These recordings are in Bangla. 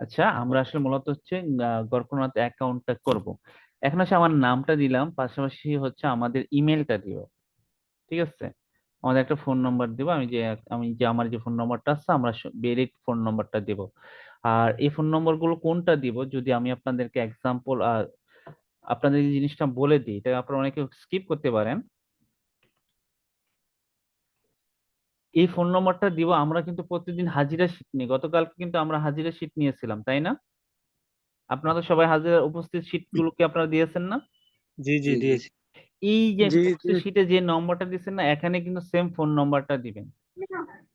আচ্ছা আমরা আসলে মূলত হচ্ছে গড়কনাথ অ্যাকাউন্টটা করব। এখন হচ্ছে আমার নামটা দিলাম, পাশাপাশি হচ্ছে আমাদের ইমেলটা দিব ঠিক আছে? আমাদের একটা ফোন নাম্বার দিব, আমি যে আমি যে, আমার যে ফোন নাম্বারটা আছে, আমরা বেরিট ফোন নাম্বারটা দিব। আর এই ফোন নম্বরগুলো কোনটা দিব, যদি আমি আপনাদেরকে এক্সাম্পল আপনাদের এই জিনিসটা বলে দিই, এটা আপনারা অনেকে স্কিপ করতে পারেন। এই ফোন নম্বরটা দিব আমরা কিন্তু প্রতিদিন হাজিরা শিট নিই। গতকালকে কিন্তু আমরা হাজিরা শিট নিয়েছিলাম তাই না? আপনারা তো সবাই হাজিরা উপস্থিত শিট গুলোকে আপনারা দিয়েছেন না? জি জি দিয়েছি। এই যে। শিটে যে নম্বরটা দিয়েছেন না এখানে কিন্তু সেম ফোন নম্বরটা দিবেন।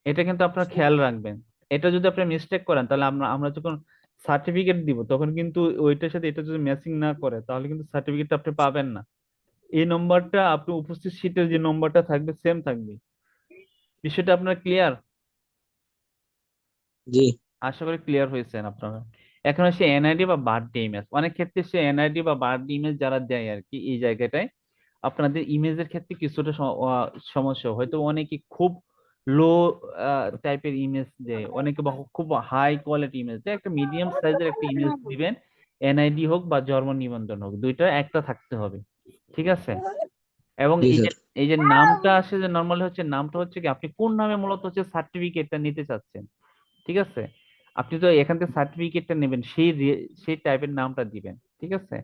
এটা কিন্তু আপনারা খেয়াল রাখবেন। এটা যদি আপনি মিস্টেক করেন তাহলে আমরা আমরা যখন সার্টিফিকেট দিব তখন কিন্তু ওইটার সাথে এটা যদি ম্যাচিং না করে তাহলে কিন্তু সার্টিফিকেটটা আপনি পাবেন না। এই নম্বরটা আপনি উপস্থিত শিটের যে নম্বরটা থাকবে সেম থাকবে। বিষয়টা আপনার ক্লিয়ার জি। আশা করি ক্লিয়ার হয়েছেন আপনারা। এখন হচ্ছে এনআইডি বা বার্থডে ইমেজ অনেক ক্ষেত্রে সে এনআইডি বা বার্থডে ইমেজ যারা দেয় আর কি এই জায়গাটায় আপনাদের ইমেজের ক্ষেত্রে কিছুটা সমস্যা। হয়তো অনেকে খুব লো টাইপের ইমেজ দেয় অনেকে বা খুব হাই কোয়ালিটি ইমেজ দেয়। একটা মিডিয়াম সাইজের একটা ইমেজ দিবেন এনআইডি হোক বা জন্ম নিবন্ধন হোক দুইটা একটা থাকতে হবে। ঠিক আছে? এবং এই যে এই যে নামটা আসে যে নর্মালি হচ্ছে নামটা হচ্ছে কি আপনি কোন নামে মূলত হচ্ছে সার্টিফিকেটটা নিতে চাচ্ছেন? ঠিক আছে? আপনি তো এখান থেকে সার্টিফিকেটটা নেবেন সেই সেই টাইপের নামটা দিবেন ঠিক আছে?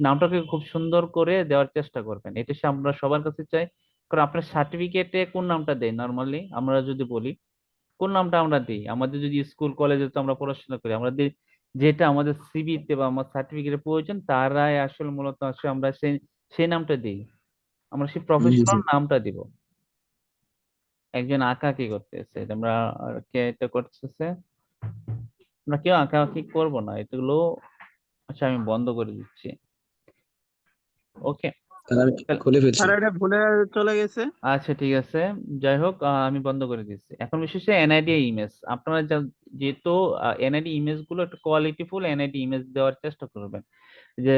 নামটাকে খুব সুন্দর করে দেওয়ার চেষ্টা করবেন। এটা সে আমরা সবার কাছে চাই। কারণ আপনার সার্টিফিকেটে কোন নামটা দেয় নর্মালি আমরা যদি বলি কোন নামটা আমরা দিই? আমাদের যদি স্কুল কলেজে তো আমরা পড়াশোনা করি আমাদের যেটা আমাদের সিভিতে বা আমার সার্টিফিকেটের প্রয়োজন তারাই আসলে মূলত আসলে আমরা সেই সেই নামটা দিই। আমরা সেই প্রফেশনাল নামটা দিব। একজন আঁকা কি করতেছে আমরা কে এটা করতেছে? আমরা কেউ আঁকাআঁকি করব না এগুলো আচ্ছা আমি বন্ধ করে দিচ্ছি। ওকে। খুলে এটা ভুলে চলে গেছে? আচ্ছা ঠিক আছে। যাই হোক আহ, আমি বন্ধ করে দিচ্ছি। এখন বিশেষ এনআইডি ইমেজ আপনারা যা- যেহেতু এনআইডি ইমেজগুলো একটু কোয়ালিটিফুল এনআইডি ইমেজ দেওয়ার চেষ্টা করবেন। যে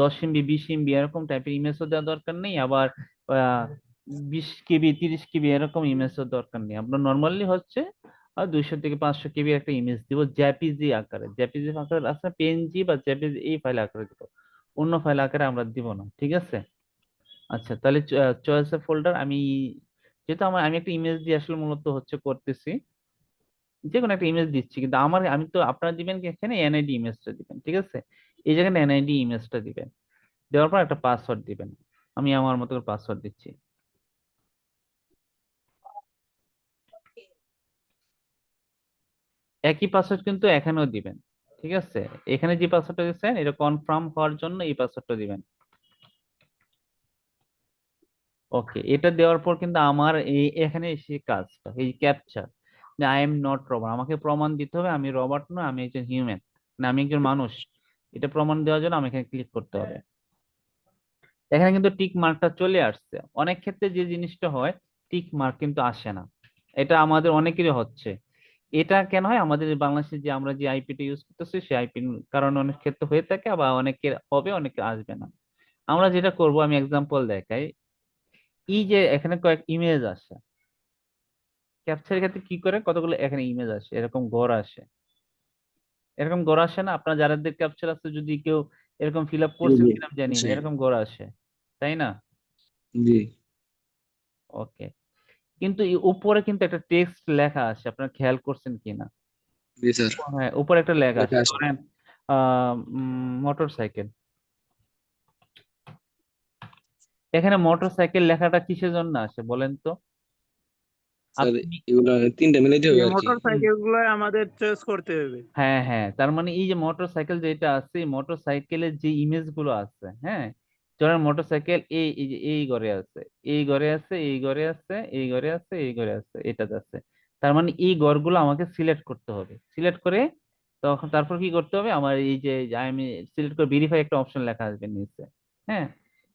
দশ এমবি বিশ এমবি এরকম টাইপের ইমেজও দেওয়ার দরকার নেই, আবার বিশ কেবি, তিরিশ কেবি এরকম ইমেজও দরকার নেই। আপনার নর্মালি হচ্ছে দুইশো থেকে পাঁচশো কেবি একটা ইমেজ দিব জ্যাপিজি আকারে। জ্যাপিজি আকারে আছে পিএনজি বা জেপিজি এই ফাইল আকারে দিব। অন্য ফাইল আকারে আমরা দিব না, ঠিক আছে? আচ্ছা তাহলে চয়েস ফোল্ডার আমি, যেহেতু আমার, আমি একটা ইমেজ দিয়ে আসলে মূলত হচ্ছে করতেছি যে কোনো একটা ইমেজ দিচ্ছি, কিন্তু আমার, আমি তো, আপনারা দিবেন কি এখানে এনআইডি ইমেজটা দিবেন, ঠিক আছে? এই জায়গায় এনআইডি ইমেজটা দিবেন। দেওয়ার পর একটা পাসওয়ার্ড দিবেন। আমি আমার মতো করে পাসওয়ার্ড দিচ্ছি। একই পাসওয়ার্ড কিন্তু এখানেও দিবেন, ঠিক আছে? এখানে যে পাসওয়ার্ডটা দিচ্ছেন, এটা কনফার্ম হওয়ার জন্য এই পাসওয়ার্ডটা দিবেন। ওকে এটা দেওয়ার পর কিন্তু আমার এই, এখানে এসে কাজটা, এই ক্যাপচার যে আই এম নট রবার্ট আমাকে প্রমাণ দিতে হবে, আমি রবার্ট নয়, আমি একজন হিউম্যান না আমি একজন মানুষ। এটা প্রমাণ দেওয়ার জন্য আমি এখানে ক্লিক করতে হবে। এখানে কিন্তু টিক মার্কটা চলে আসছে। অনেক ক্ষেত্রে যে জিনিসটা হয় টিক মার্ক কিন্তু আসে না। এটা আমাদের অনেকেরই হচ্ছে। এটা কেন হয়? আমাদের বাংলাদেশে যে আমরা যে আইপিটা ইউজ করতেছি, সেই আইপি কারণে অনেক ক্ষেত্রে হয়ে থাকে বা অনেকের হবে অনেকের আসবে না। আমরা যেটা করব, আমি এক্সাম্পল দেখাই। এই যে এখানে কয়েক ইমেজ আসে। ক্যাপচারের ক্ষেত্রে কি করে? কতগুলো এখানে ইমেজ আসে? এরকম গড় আসে। এরকম গড় আসে না? আপনার যারা যাদের ক্যাপচার আছে যদি কেউ এরকম ফিল আপ করছে কিনা জানি না এরকম গড় আসে তাই না? জি। ওকে। কিন্তু উপরে কিন্তু একটা টেক্সট লেখা আছে আপনারা খেয়াল করছেন কিনা জি স্যার। হ্যাঁ উপরে একটা লেখা আছে। ধরেন মোটর সাইকেল এখানে মোটর সাইকেল লেখাটা কিসের জন্য আসে বলেন তো? তিনটা আমাদের চয়েস করতে হবে। হ্যাঁ হ্যাঁ তার মানে এই যে মোটর সাইকেল যেটা আছে মোটর সাইকেলের যে ইমেজগুলো আছে হ্যাঁ ধরেন মোটর সাইকেল এই এই ঘরে আছে এই ঘরে আছে এই ঘরে আছে এই ঘরে আছে এই ঘরে আছে এটাতে আছে তার মানে এই ঘরগুলো আমাকে সিলেক্ট করতে হবে। সিলেক্ট করে তখন তারপর কি করতে হবে? আমার এই যে আমি সিলেক্ট করে ভেরিফাই একটা অপশন লেখা আসবে নিচে হ্যাঁ?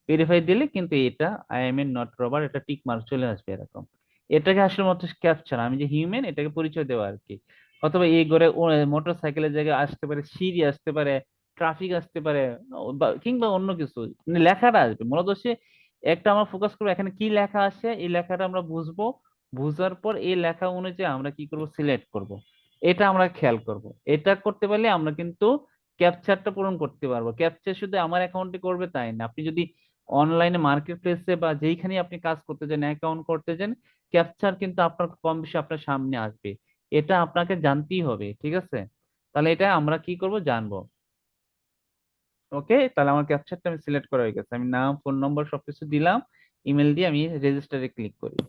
ভেরিফাই দিলে কিন্তু এটা I am a not robot এটা টিক মার্ক চলে আসবে এরকম। এটাকে আসলে মতো ক্যাপচার আমি যে হিউম্যান এটাকে পরিচয় দেওয়া আর কি অথবা এই ঘরে মোটর সাইকেলের জায়গায় আসতে পারে, সিঁড়ি আসতে পারে ট্রাফিক আসতে পারে কিংবা অন্য কিছু। মানে লেখাটা আসবে। মূলত সে একটা আমরা ফোকাস করব, এখানে কি লেখা আছে, এই লেখাটা আমরা বুঝব। বুঝার পর এই লেখা অনুযায়ী আমরা কি করব সিলেক্ট করব। এটা আমরা খেয়াল করব। এটা করতে পারলে আমরা কিন্তু ক্যাপচারটা পূরণ করতে পারব। ক্যাপচার শুধু আমার অ্যাকাউন্টে করবে তাই না। আপনি যদি অনলাইনে মার্কেট প্লেসে বা যেইখানে আপনি কাজ করতে চান অ্যাকাউন্ট করতে চান ক্যাপচার কিন্তু আপনার কম বেশি আপনার সামনে আসবে। এটা আপনাকে জানতেই হবে, ঠিক আছে? তাহলে এটা আমরা কি করব? জানব। ওকে তাহলে আমার ক্যাপচারটা আমি সিলেক্ট করা হয়ে গেছে। আমি নাম ফোন নম্বর সবকিছু দিলাম ইমেল দিয়ে আমি রেজিস্টারে ক্লিক করি।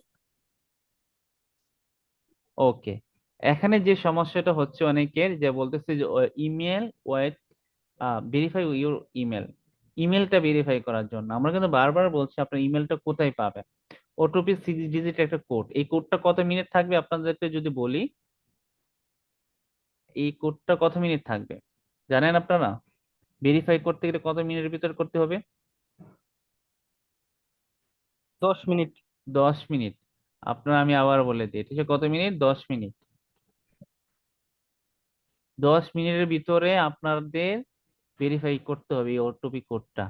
ওকে এখানে যে সমস্যাটা হচ্ছে অনেকের, যে বলতেছে যে email wait verify your email ইমেলটা ভেরিফাই করার জন্য। আমরা কিন্তু বারবার বলছি, আপনার ইমেলটা কোথায় পাবেন? ওটিপি সিক্স ডিজিট একটা কোড এই কোডটা কত মিনিট থাকবে আপনাদেরকে যদি বলি? এই কোডটা কত মিনিট থাকবে? জানেন আপনারা? ভেরিফাই করতে গেলে কত মিনিটের ভিতর করতে হবে? দশ মিনিট দশ মিনিট আপনার আমি আবার বলে দিই ঠিক আছে কত মিনিট দশ মিনিট দশ মিনিটের ভিতরে আপনাদের ভেরিফাই করতে হবে এই ওটিপি কোডটা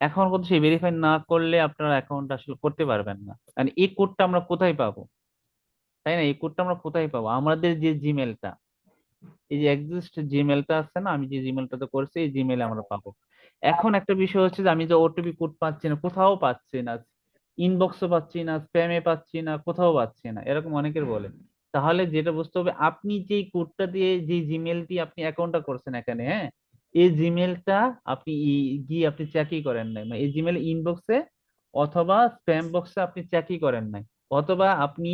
এখন কথা সেই ভেরিফাই না করলে আপনার অ্যাকাউন্ট আসলে করতে পারবেন না। মানে এই কোডটা আমরা কোথায় পাবো? তাই না? এই কোডটা আমরা কোথায় পাবো? আমাদের যে জিমেলটা এই যে এক্সিস্ট জিমেলটা আছে না? আমি যে জিমেলটাতে করছি এই জিমেলে আমরা পাবো। এখন একটা বিষয় হচ্ছে যে আমি যে ওটিপি কোড পাচ্ছি না কোথাও পাচ্ছি না। ইনবক্সও পাচ্ছি না স্প্যামে পাচ্ছি না কোথাও পাচ্ছি না এরকম অনেকের বলে। তাহলে যেটা বুঝতে হবে আপনি যেই কোডটা দিয়ে যে জিমেলটি আপনি অ্যাকাউন্টটা করছেন এখানে হ্যাঁ? এই জিমেলটা আপনি গিয়ে আপনি চেকই করেন নাই। মানে এই জিমেল ইনবক্সে অথবা স্প্যাম বক্সে আপনি চেকই করেন নাই। অথবা আপনি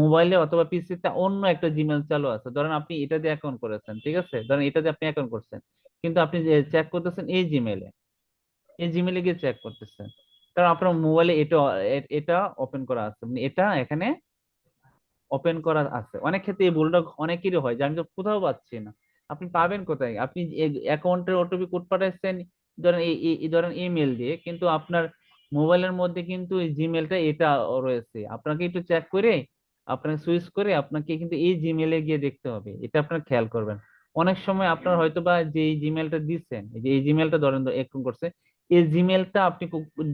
মোবাইলে অথবা পিসিতে অন্য একটা জিমেল চালু আছে। ধরেন আপনি এটা দিয়ে অ্যাকাউন্ট করেছেন, ঠিক আছে? ধরেন এটা দিয়ে আপনি অ্যাকাউন্ট করছেন। কিন্তু আপনি চেক করতেছেন এই জিমেলে এই জিমেলে গিয়ে চেক করতেছেন। কারণ আপনার মোবাইলে এটা এটা ওপেন করা আছে। মানে এটা এখানে ওপেন করা আছে। অনেক ক্ষেত্রে এই ভুলটা অনেকেরই হয় যে আমি তো কোথাও পাচ্ছি না। আপনি পাবেন কোথায়? আপনি অ্যাকাউন্টের ওটিপি কোড পাঠাচ্ছেন ধরেন এই ধরেন ইমেল দিয়ে কিন্তু আপনার মোবাইলের মধ্যে কিন্তু এই জিমেলটা এটা রয়েছে। আপনাকে একটু চেক করে আপনাকে সুইচ করে আপনাকে কিন্তু এই জিমেলে গিয়ে দেখতে হবে। এটা আপনার খেয়াল করবেন। অনেক সময় আপনার হয়তো বা যে জিমেলটা দিচ্ছেন এই যে এই জিমেলটা ধরেন একটু করছে এই জিমেলটা আপনি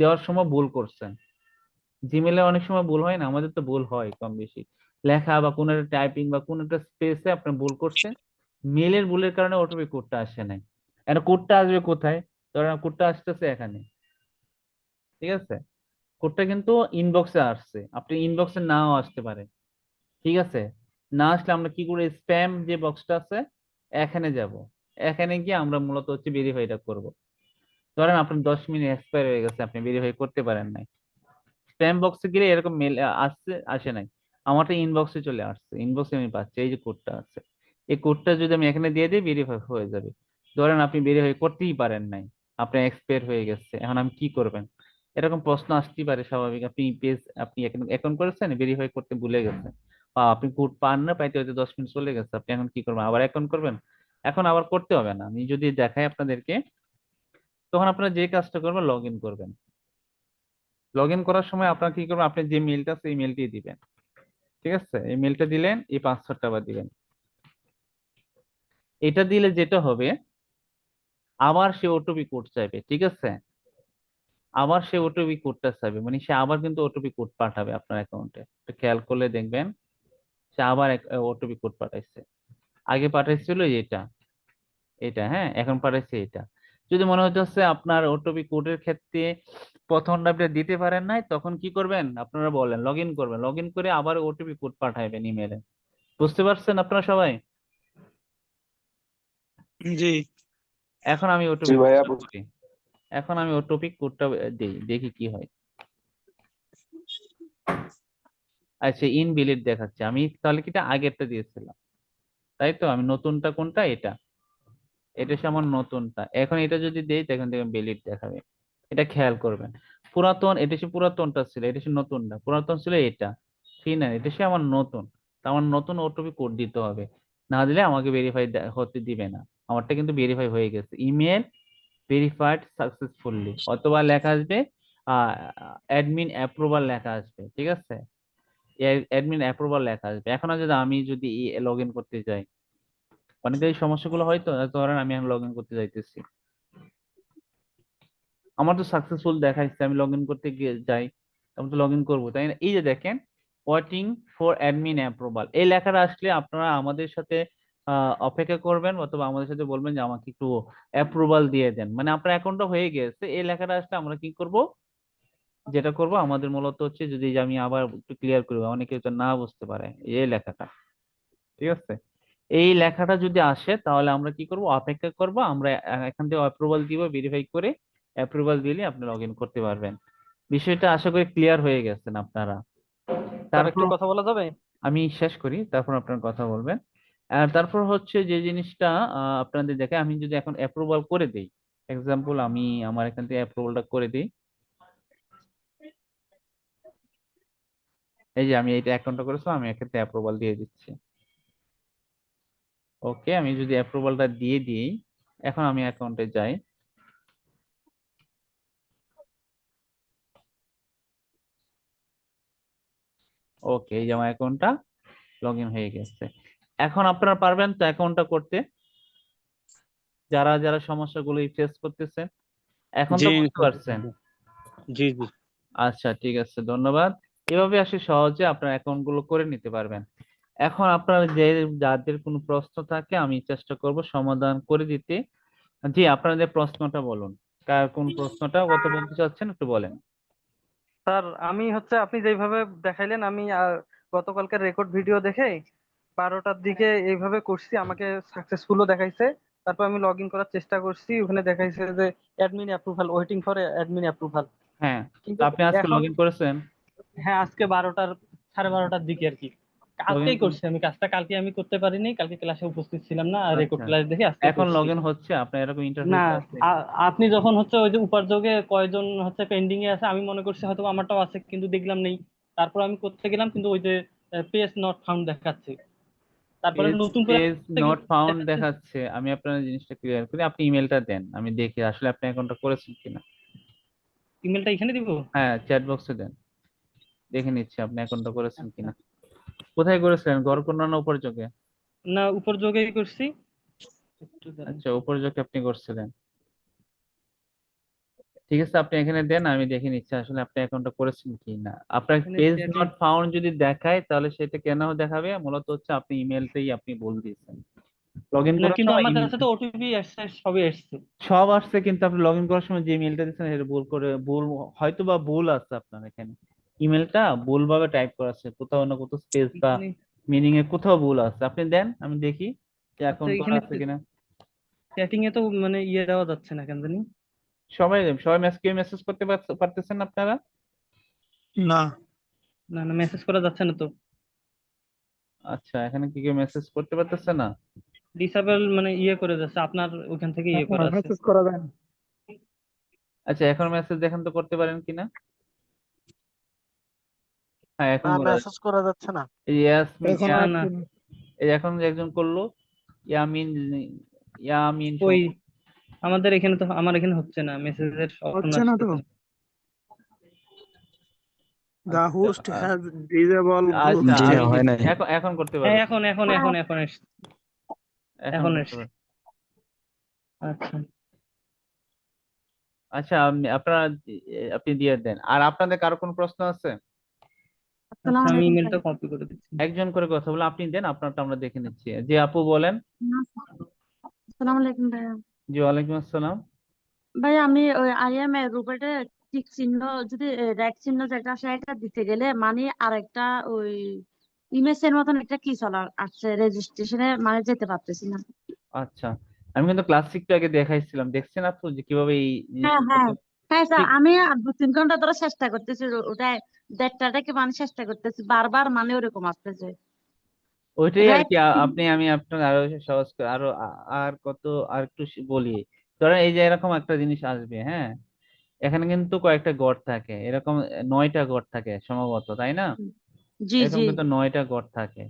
দেওয়ার সময় ভুল করছেন। জিমেলে অনেক সময় ভুল হয় না? আমাদের তো ভুল হয় কম বেশি। লেখা বা কোনো একটা টাইপিং বা কোনো একটা স্পেসে আপনি ভুল করছেন। মেলের ভুলের কারণে ওটিপি কোডটা আসে নাই। এখন কোডটা আসবে কোথায়? ধরেন কোডটা আসতেছে এখানে। ঠিক আছে? কোডটা কিন্তু ইনবক্সে আসছে। আপনি ইনবক্সে নাও আসতে পারে। ঠিক আছে? না আসলে আমরা কি করে স্প্যাম যে বক্সটা আছে, এখানে যাব। এখানে গিয়ে আমরা মূলত হচ্ছে ভেরিফাইটা করব। ধরেন আপনার দশ মিনিট এক্সপায়ার হয়ে গেছে, আপনি ভেরিফাই করতে পারেন নাই। স্প্যাম বক্সে গেলে এরকম মেল আসছে, আসে নাই। আমারটা ইনবক্সে চলে আসছে। ইনবক্সে আমি পাচ্ছি, এই যে কোডটা আছে। এই কোডটা যদি আমি এখানে দিয়ে দিই ভেরিফাই হয়ে যাবে। ধরেন আপনি ভেরিফাই করতেই পারেন নাই। আপনার এক্সপায়ার হয়ে গেছে। এখন আমি কি করবেন? এরকম প্রশ্ন আসতেই পারে স্বাভাবিক। আপনি পেজ আপনি অ্যাকাউন্ট করেছেন ভেরিফাই করতে ভুলে গেছেন। বা আপনি কোড পান না, পাইতে হয়তো দশ মিনিট চলে গেছে। আপনি এখন কি করবেন? আবার অ্যাকাউন্ট করবেন? এখন আবার করতে হবে না। আমি যদি দেখাই আপনাদেরকে, তখন আপনারা যে কাজটা করবেন লগ ইন করবেন। লগ ইন করার সময় আপনার কি করবেন? আপনি যে মেলটা এই মেলটি দিবেন। ঠিক আছে? এই মেলটা দিলেন, এই পাসওয়ার্ডটা আবার দিবেন। এটা দিলে যেটা হবে আবার সে ওটিপি কোড চাইবে, ঠিক আছে? আবার সে ওটিপি কোডটা চাইবে মানে সে আবার কিন্তু ওটিপি কোড পাঠাবে আপনার অ্যাকাউন্টে খেয়াল করলে দেখবেন, সে আবার ওটিপি কোড পাঠাইছে। আগে পাঠাইছিল এটা এটা হ্যাঁ এখন পাঠাইছে এটা। যদি মনে হচ্ছে আপনার ওটিপি কোডের ক্ষেত্রে প্রথমটা আপনি দিতে পারেন নাই, তখন কি করবেন? আপনারা বলেন লগ করবেন। লগ করে আবার ওটিপি কোড পাঠাইবেন ইমেলে বুঝতে পারছেন আপনারা সবাই? জি। এখন আমি ওটিপি ভাইয়া, করি। এখন আমি ওটিপি কোডটা দিই দেখি কি হয়। আচ্ছা ইনভ্যালিড দেখাচ্ছে। আমি তাহলে কি এটা আগেরটা দিয়েছিলাম? তাই তো? আমি নতুনটা কোনটা? এটা। এটা আমার নতুনটা। এখন এটা যদি দেই তখন দেখবেন ভ্যালিড দেখাবে। এটা খেয়াল করবেন। পুরাতন এটা হচ্ছে পুরাতনটা ছিল এটা হচ্ছে নতুনটা। পুরাতন ছিল এটা। ঠিক না? এটা সে আমার নতুন। তা আমার নতুন ওটিপি কোড দিতে হবে। না দিলে আমাকে ভেরিফাই হতে দিবে না। আমারটা কিন্তু ভেরিফাই হয়ে গেছে। ইমেল ভেরিফাইড সাকসেসফুলি অথবা লেখা আসবে অ্যাডমিন অ্যাপ্রুভাল লেখা আসবে ঠিক আছে? অ্যাডমিন অ্যাপ্রুভাল লেখা আসবে। এখন যদি আমি যদি লগ ইন করতে যাই অনেকের এই সমস্যাগুলো হয়তো ধরেন আমি এখন লগ ইন করতে যাইতেছি। আমার তো সাকসেসফুল দেখাইছে আমি লগ ইন করতে গিয়ে যাই আমি তো লগ ইন করব তাই না? এই যে দেখেন ওয়েটিং ফর অ্যাডমিন অ্যাপ্রুভাল এই লেখাটা আসলে আপনারা আমাদের সাথে অপেক্ষা করবেন অথবা আমাদের সাথে বলবেন যে আমাকে একটু অ্যাপ্রুভাল দিয়ে দেন। মানে আপনার অ্যাকাউন্টটা হয়ে গেছে এই লেখাটা আসলে আমরা কি করব? যেটা করব আমাদের মূলত হচ্ছে যদি আমি আবার একটু ক্লিয়ার করি অনেকে না বুঝতে পারে এই লেখাটা। ঠিক আছে? এই লেখাটা যদি আসে তাহলে আমরা কি করব? অপেক্ষা করব আমরা এখান থেকে অ্যাপ্রুভাল দিব ভেরিফাই করে অ্যাপ্রুভাল দিলে আপনি লগ ইন করতে পারবেন। বিষয়টা আশা করি ক্লিয়ার হয়ে গেছেন আপনারা। তার একটু তারপর কথা বলা যাবে? আমি শেষ করি তারপর আপনার কথা বলবেন। আর তারপর হচ্ছে যে জিনিসটা আপনাদের দেখে আমি যদি এখন অ্যাপ্রুভাল করে দিই এক্সাম্পল আমি আমার এখান থেকে অ্যাপ্রুভালটা করে দিই। এই যে আমি এইটা অ্যাকাউন্টটা করেছিলাম, আমি এক্ষেত্রে অ্যাপ্রুভাল দিয়ে দিচ্ছি। ওকে, আমি যদি অ্যাপ্রুভালটা দিয়ে দিই, এখন আমি অ্যাকাউন্টে যাই। ওকে, এই যে আমার অ্যাকাউন্টটা লগ ইন হয়ে গেছে। এখন আপনারা পারবেন তো অ্যাকাউন্টটা করতে। যারা যারা সমস্যাগুলো ফেস করতেছেন এখন তো জি, বুঝতে পারছেন। জি জি আচ্ছা ঠিক আছে ধন্যবাদ। এভাবে আসলে সহজে আপনার অ্যাকাউন্টগুলো করে নিতে পারবেন। এখন আপনার যে যাদের কোনো প্রশ্ন থাকে আমি চেষ্টা করব সমাধান করে দিতে। জি আপনাদের প্রশ্নটা বলুন। কার কোন প্রশ্নটা কত বলতে চাচ্ছেন একটু বলেন। স্যার আমি হচ্ছে আপনি যেইভাবে দেখাইলেন আমি আহ, গতকালকের রেকর্ড ভিডিও দেখে বারোটার দিকে এইভাবে করছি আমাকে সাকসেসফুলও দেখাইছে। তারপর আমি লগ ইন করার চেষ্টা করছি ওখানে দেখাইছে যে admin approval waiting for admin approval হ্যাঁ আপনি আজকে লগ ইন করেছেন? হ্যাঁ আজকে বারোটার সাড়ে বারোটার দিকে আর কি। আজকেই করছি আমি কাজটা কালকে আমি করতে পারিনি কালকে ক্লাসে উপস্থিত ছিলাম না রেকর্ড আচ্ছা। ক্লাস দেখে আজকে এখন লগ ইন হচ্ছে? আপনার এরকম ইন্টারভিউ না আপনি যখন হচ্ছে ওই যে উপার্যোগে কয়জন হচ্ছে পেন্ডিং এ আছে আমি মনে করছি হয়তো আমারটাও আছে কিন্তু দেখলাম নেই। তারপর আমি করতে গেলাম কিন্তু ওই যে পেজ নট ফাউন্ড দেখাচ্ছে। তারপরে নতুন করে নট ফাউন্ড দেখাচ্ছে। আমি আপনার জিনিসটা ক্লিয়ার করি। আপনি ইমেলটা দেন। আমি দেখি আসলে আপনি অ্যাকাউন্টটা করেছেন কিনা। ইমেলটা এখানে দিব? হ্যাঁ চ্যাট বক্সে দেন। দেখে নিচ্ছি আপনি অ্যাকাউন্টটা করেছেন কিনা। কোথায় করেছিলেন? গড়কন্যা না উপরযোগে না উপর উপরযোগেই করছি। আচ্ছা উপর আচ্ছা উপরযোগে আপনি করছিলেন। ঠিক আছে আপনি এখানে দেন আমি দেখে নিচ্ছি আসলে আপনি অ্যাকাউন্টটা করেছেন কি না আপনার পেজ নট ফাউন্ড যদি দেখায় তাহলে সেটা কেন দেখাবে? মূলত হচ্ছে আপনি ইমেলটাই আপনি ভুল দিয়েছেন। লগ ইন করার কিন্তু আমার কাছে তো ওটিপি এসছে সবই এসছে। সব আসছে কিন্তু আপনি লগ ইন করার সময় যে ইমেলটা দিচ্ছেন এটা ভুল করে ভুল হয়তো বা ভুল আছে আপনার এখানে। ইমেলটা ভুলভাবে টাইপ করা আছে কোথাও না কোথাও স্পেস বা মিনিং এ কোথাও ভুল আছে। আপনি দেন আমি দেখি যে অ্যাকাউন্ট করা আছে কিনা। চ্যাটিং এ তো মানে ইয়ে দেওয়া যাচ্ছে না কেন জানি? সবাই সবাই মেসেজ কেউ মেসেজ করতে পারতেছেন আপনারা? না। না না মেসেজ করা যাচ্ছে না তো। আচ্ছা এখানে কি কেউ মেসেজ করতে পারতেছে না? ডিসেবল মানে ইয়ে করে যাচ্ছে আপনার ওখান থেকে ইয়ে করা আছে। মেসেজ করা দেন আচ্ছা এখন মেসেজ দেখেন তো করতে পারেন কিনা হ্যাঁ এখন যাচ্ছে। মেসেজ করা যাচ্ছে না। এই ইয়াসমিন এখন না, না। এই এখন একজন করল ইয়ামিন ইয়ামিন ওই আমাদের এখানে তো আমার এখানে হচ্ছে না মেসেজের হচ্ছে না তো? The host has disabled group আচ্ছা জি, chat. আমি হয় নাই। এখন এখন করতে পারবেন এখন এখন এখন এখন এসছে। এখন। আচ্ছা আচ্ছা আপনি আপনারা আপনি দিয়ে দেন আর আপনাদের কারও কোনো প্রশ্ন আছে আচ্ছা, আমি ইমেলটা কপি করে দিচ্ছি একজন করে কথা বলে আপনি দেন আপনারটা আমরা দেখে নিচ্ছি যে আপু বলেন আসসালামু আলাইকুম ভাইয়া জি ওয়ালাইকুম আসসালাম। ভাই আমি ওই আইএম এর টিক চিহ্ন যদি রেড চিহ্ন যেটা সেটা দিতে গেলে মানে আরেকটা ওই ইমেজের মতন একটা কি চলা আসছে রেজিস্ট্রেশনে মানে যেতে পারতেছি না। আচ্ছা আমি কিন্তু ক্লাসিকটা আগে দেখাইছিলাম। দেখছেন আপু যে কীভাবে এই হ্যাঁ হ্যাঁ। হ্যাঁ? স্যার। আমি দু তিন ঘণ্টা ধরে চেষ্টা করতেছি ওটা দেড়টাটাকে মানে চেষ্টা করতেছি বারবার মানে ওরকম আসতেছে। ওইটাই আর কি আপনি আমি আপনার আরও সহজ করে আরও আর কত আর একটু বলি। ধরেন এই যে এরকম একটা জিনিস আসবে হ্যাঁ? এখানে কিন্তু কয়েকটা গড় থাকে এরকম নয়টা গড় থাকে সম্ভবত তাই না? জি এরকম জি। কিন্তু নয়টা গড় থাকে।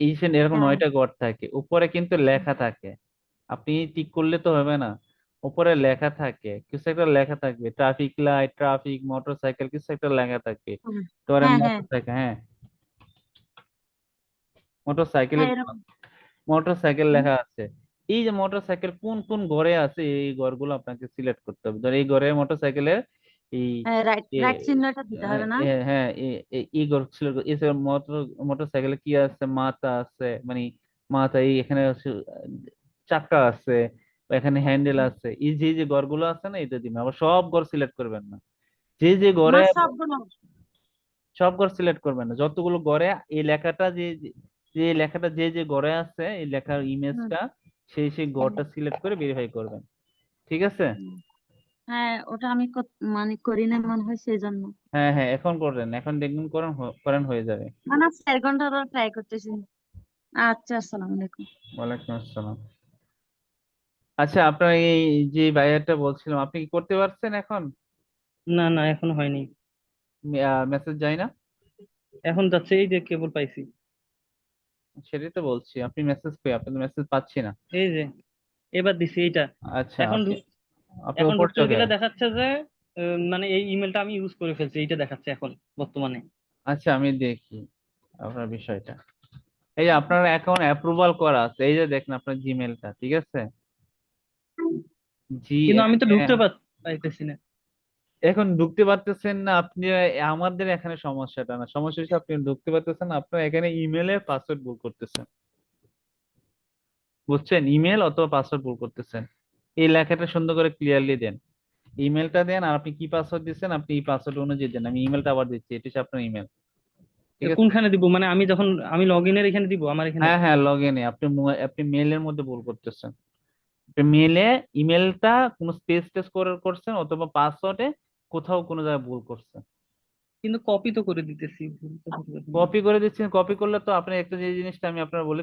যে এরকম হ্যাঁ। নয়টা গড় থাকে উপরে কিন্তু লেখা থাকে। আপনি টিক করলে তো হবে না। উপরে লেখা থাকে কিছু একটা লেখা থাকবে ট্রাফিক লাইট ট্রাফিক মোটরসাইকেল কিছু একটা লেখা থাকবে। ধরেন হ্যাঁ, হ্যাঁ। মোটরসাইকেল হ্যাঁ? মোটরসাইকেলে হ্যাঁ, মোটরসাইকেল লেখা আছে। এই যে মোটরসাইকেল কোন কোন ঘরে আছে এই ঘরগুলো আপনাকে সিলেক্ট করতে হবে? ধর এই ঘরে মোটরসাইকেলের এই রাইট চিহ্নটা দিতে হবে না? হ্যাঁ হ্যাঁ এ- এ- ইগর মোটর মোটরসাইকেলে কি আছে? মাথা আছে মানে মাথা এই এখানে চাকা আছে এখানে হ্যান্ডেল আছে। এই যে যে ঘরগুলো আছে না এটা দিবেন আবার সব ঘর সিলেক্ট করবেন না। যে যে ঘরে সব ঘর সিলেক্ট করবেন না। যতগুলো ঘরে এই লেখাটা যে যে- যে লেখাটা যে যে গড়ে আছে এই লেখার ইমেজটা সেই সেই গড়টা সিলেক্ট করে ভেরিফাই করবেন। ঠিক আছে? হ্যাঁ ওটা আমি মানে করি না মনে হয় সেই জন্য হ্যাঁ হ্যাঁ এখন করেন এখন দেখবেন করেন করেন হয়ে যাবে। মানে চার ঘণ্টা ধরে ট্রাই করতেছি। আচ্ছা আসসালামু আলাইকুম। ওয়ালাইকুম আসসালাম। আচ্ছা আপনার এই যে ভাইয়াটা বলছিলাম আপনি কি করতে পারছেন এখন? না না এখন হয়নি। মেসেজ যায় না? এখন যাচ্ছে এই যে কেবল পাইছি। সেটাই তো বলছি আপনি মেসেজ পেয়ে আপনি মেসেজ পাচ্ছি না। এই যে এবার দিছি এইটা। আচ্ছা এখন আপনি এখন ঢুকতে দেখাচ্ছে যে মানে এই ইমেলটা আমি ইউজ করে ফেলছি এইটা দেখাচ্ছে এখন বর্তমানে। আচ্ছা আমি দেখি আপনার বিষয়টা। এই যে আপনার অ্যাকাউন্ট অ্যাপ্রুভাল করা আছে এই যে দেখেন আপনার জিমেলটা ঠিক আছে? জি কিন্তু আমি তো ঢুকতে পার- পাইতেছি না। এখন ঢুকতে পারতেছেন না আপনি আমাদের এখানে সমস্যাটা না। সমস্যা হচ্ছে আপনি ঢুকতে পারতেছেন না আপনার এখানে ইমেলে পাসওয়ার্ড ভুল করতেছেন। বুঝছেন? ইমেল অথবা পাসওয়ার্ড ভুল করতেছেন। এই লেখাটা সুন্দর করে ক্লিয়ারলি দেন। ইমেলটা দেন আর আপনি কি পাসওয়ার্ড দিচ্ছেন আপনি এই পাসওয়ার্ড অনুযায়ী দেন। আমি ইমেলটা আবার দিচ্ছি এটা হচ্ছে আপনার ইমেল ঠিক আছে? কোনখানে দিব? মানে আমি যখন আমি লগ ইনের এখানে দিব? আমার এখানে? হ্যাঁ হ্যাঁ লগ ইনে আপনি আপনি মেলের মধ্যে ভুল করতেছেন। মেলে ইমেলটা কোনো স্পেস টেস করে করছেন অথবা পাসওয়ার্ডে কোথাও কোনো জায়গায় ভুল করছে কিন্তু কপি তো করে দিতেছি। কপি করে দিচ্ছেন কপি করলে তো আপনি একটা যে জিনিসটা আমি আপনার বলি